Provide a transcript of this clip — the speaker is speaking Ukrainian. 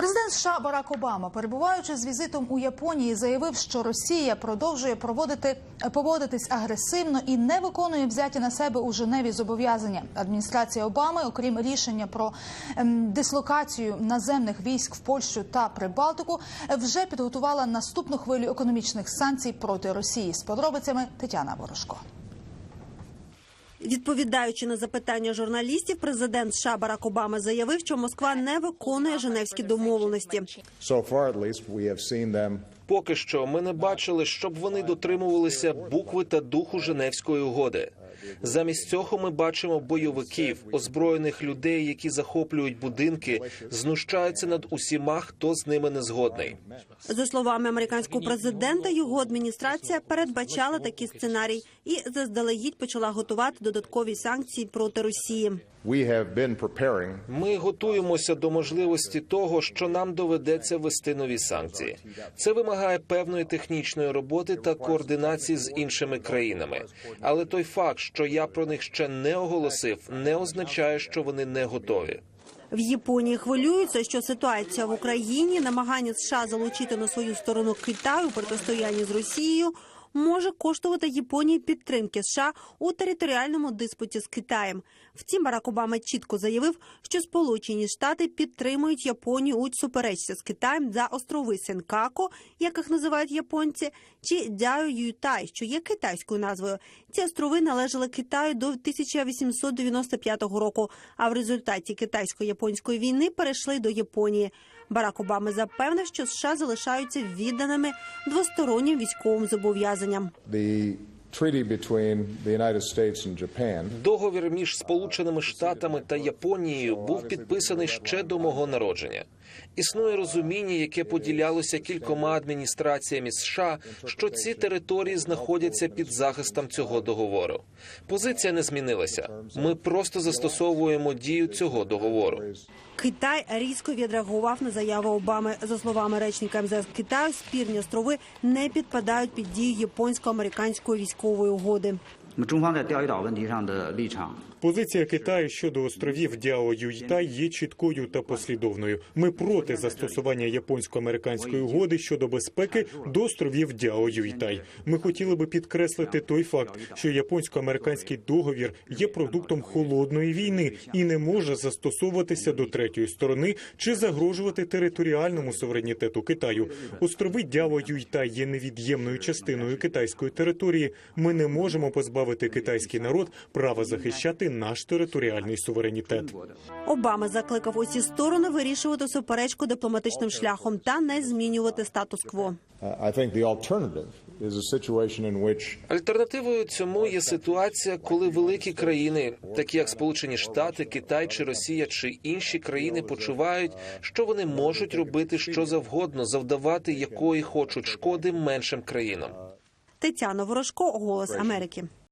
Президент США Барак Обама, перебуваючи з візитом у Японії, заявив, що Росія продовжує проводити поводитись агресивно і не виконує взяті на себе у Женеві зобов'язання. Адміністрація Обами, окрім рішення про ем, дислокацію наземних військ в Польщу та Прибалтику, вже підготувала наступну хвилю економічних санкцій проти Росії. З подробицями Тетяна Ворожко. Відповідаючи на запитання журналістів, президент США Барак Обама заявив, що Москва не виконує женевські домовленості. Поки що ми не бачили, щоб вони дотримувалися букви та духу Женевської угоди. Замість цього ми бачимо бойовиків, озброєних людей, які захоплюють будинки, знущаються над усіма, хто з ними не згодний. За словами американського президента, його адміністрація передбачала такий сценарій і заздалегідь почала готувати додаткові санкції проти Росії. Ми готуємося до можливості того, що нам доведеться ввести нові санкції. Це вимагає певної технічної роботи та координації з іншими країнами. Але той факт, що я про них ще не оголосив, не означає, що вони не готові. В Японії хвилюються, що ситуація в Україні, намагання США залучити на свою сторону Китаю у протистоянні з Росією. Може коштувати Японії підтримки США у територіальному диспуті з Китаєм. Втім, Барак Обама чітко заявив, що Сполучені Штати підтримують Японію у суперечці з Китаєм за острови Сенкако, яких називають японці, чи Дяо Ютай, що є китайською назвою. Ці острови належали Китаю до 1895 року. А в результаті китайсько-японської війни перейшли до Японії. Барак Обама запевнив, що США залишаються відданими двостороннім військовим зобов'язанням. The treaty between the United States and Japan Договір між Сполученими Штатами та Японією був підписаний ще до мого народження. Існує розуміння, яке поділялося кількома адміністраціями США, що ці території знаходяться під захистом цього договору. Позиція не змінилася. Ми просто застосовуємо дію цього договору. Китай різко відреагував на заяву Обами. За словами речника МЗС Китаю, спірні острови не підпадають під дію японсько-американської військової угоди. Позиція Китаю щодо островів Дяо Юйтай є чіткою та послідовною. Ми проти застосування японсько-американської угоди щодо безпеки до островів Дяо Юйтай. Ми хотіли би підкреслити той факт, що японсько-американський договір є продуктом холодної війни і не може застосовуватися до третьої сторони чи загрожувати територіальному суверенітету Китаю. Острови Дяо Юйтай є невід'ємною частиною китайської території. Ми не можемо позбавити китайський народ права захищати наш територіальний суверенітет. Обама закликав усі сторони вирішувати суперечку дипломатичним шляхом та не змінювати статус-кво. Альтернативою цьому є ситуація, коли великі країни, такі як Сполучені Штати, Китай чи Росія, чи інші країни, почувають, що вони можуть робити що завгодно, завдавати якої хочуть шкоди меншим країнам. Тетяна Ворожко, Голос Америки.